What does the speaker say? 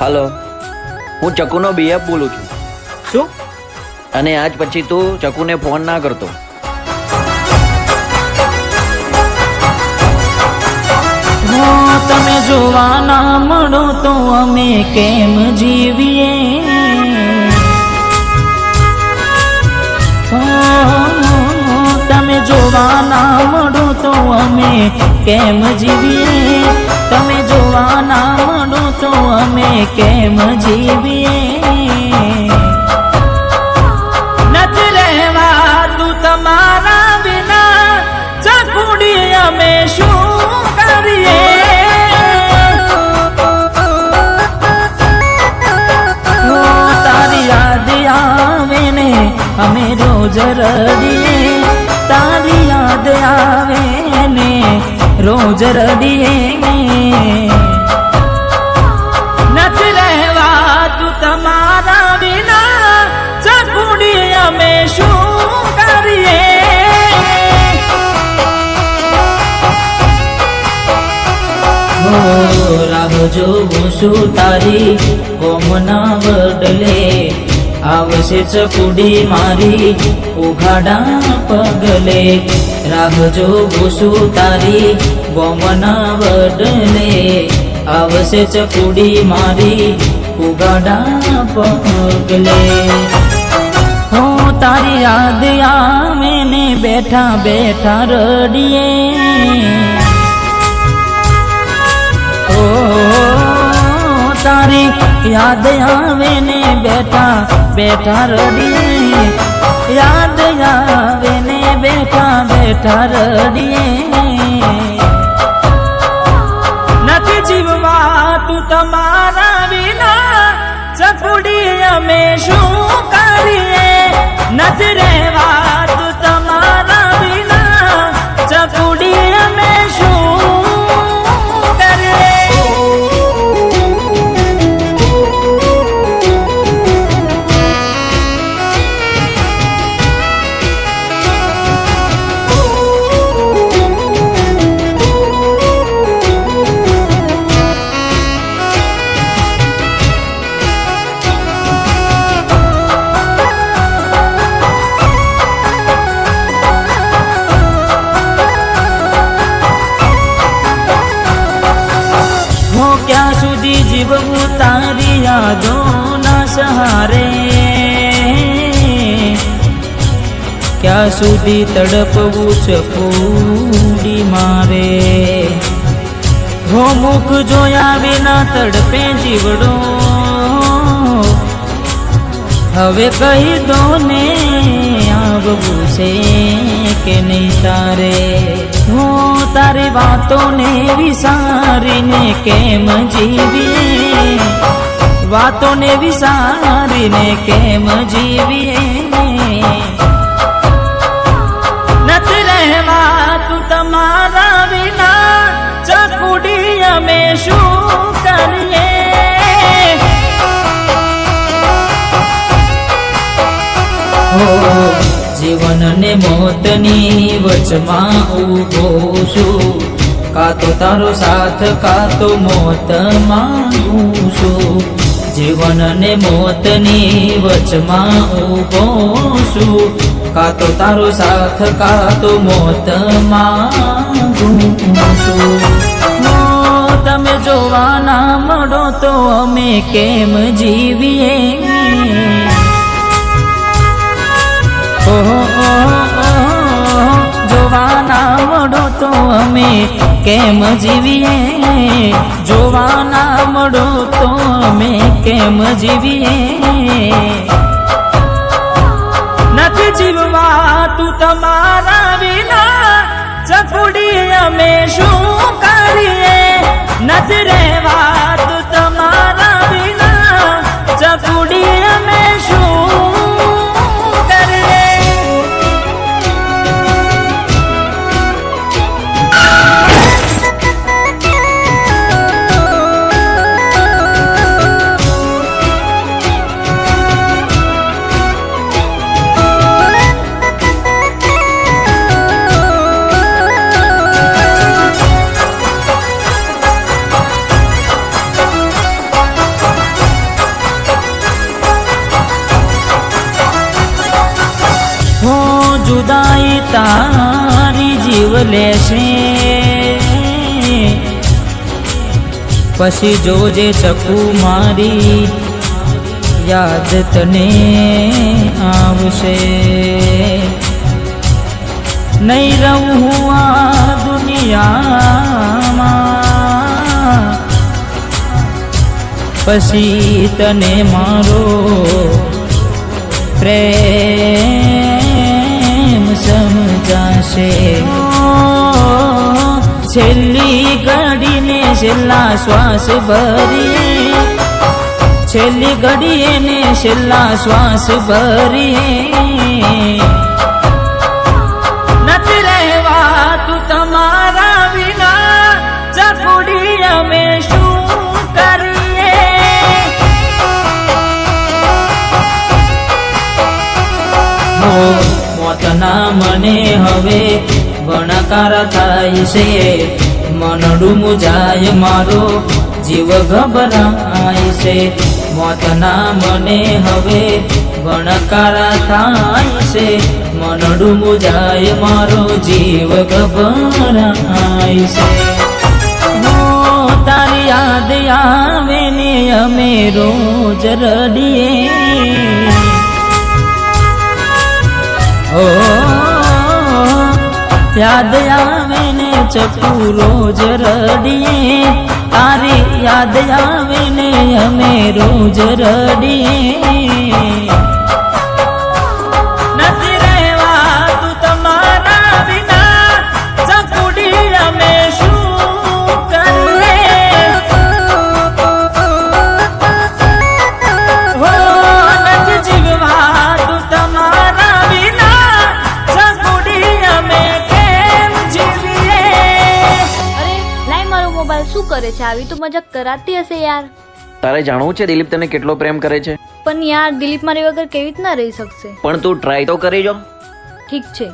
Hello. હું ચકુનો BF બોલું છું. શું? અને આજ પછી તું ચકુને ફોન ના કરતો. તમે જોવાના મળો તો અમે કેમ જીવીએ? તમે જોવાના મળો તો અમે કેમ જીવીએ? તમે જોવાના મળો તો અમે કેમ જીવીએ? નથી રહેવાતું તમારા વિના, ચકુડી અમે શું કરીએ? તારી યાદ આવે ને, અમે રોજ રડીએ. રોજ રડીએ રહેવા તું તમારા વિના. ચકુડી અમે શું કરીએ? રાહ જોઉં છું તારી કોમના બદલે. આવશે ચકુડી મારી ઉઘાડા પગલે. રાહ જોઉં છું તારી ગોમના વડને આવશે ચકુડી મારી ઉગાડા પગલે. હું તારી યાદ આવે ને બેઠા બેઠા રડીએ. ઓ, તારી યાદ આવે ને બેઠા બેઠા રડીએ. યાદ આવે ને બેઠા બેઠા રડીએ. તમારા વિના ચકુડી અમે શું કરીએ? નથી રહેવા ક્યાં સુધી જીવવું તારી યાદોના સહારે. ક્યાં સુધી તડપવું છે પૂડી મારે. હો મુખ જોયા વિના તડપે જીવડો. હવે કહી દો ને આવવું છે કે નહીં તારે? હું, તારી વાતોને વિસારીને કેમ જીવીએ? વાતોને વિસારીને કેમ જીવીએ? મોતની વચમાં ઊભો છું. કા તો તારો સાથ કા તો મોત માંગું છું. જીવન ને મોતની વચમાં ઊભો છું. કા તો તારો સાથ કા તો મોત માંગું છું. તમે જોવાના મળો તો અમે કેમ જીવીએ? ઓહો, જોવાના મળો તો અમે કેમ જીવીએ? જોવાના મળો તો અમે કેમ જીવીએ? નથી જીવવા તું તમારા વિના. ચકુડી અમે શું કરીએ? નથી રહેવા લેશે પછી જોજે ચકુ મારી, યાદ તને આવશે. નહીં રહું હું આ દુનિયામાં. પછી તને મારો પ્રેમ સમજાશે? છેલ્લી ઘડીને છેલ્લા શ્વાસ ભરીએ છેલ્લી ઘડીએ ને છેલ્લા શ્વાસ ભરીએ મોતના મને હવે ભણકાર થાય છે. મનડું મુજાય મારો જીવ ગભરાય છે. મોતના મને હવે ભણકાર થાય છે. મનડું મુજાય મારો જીવ ગભરાય છે. તારી યાદ આવે ને, અમે રોજ રડીએ. ઓ યાદ આવે ને ચકુ રોજ રડીએ. તારી યાદ આવે ને અમે રોજ રડીએ. છે આવી તો મજાક કરાતી હશે યાર. તારે જાણવું છે દિલીપ તને કેટલો પ્રેમ કરે છે? પણ યાર દિલીપ મારી વગર કેવી રીતના રહી શકશે? પણ તું ટ્રાય તો કરી જો. ઠીક છે.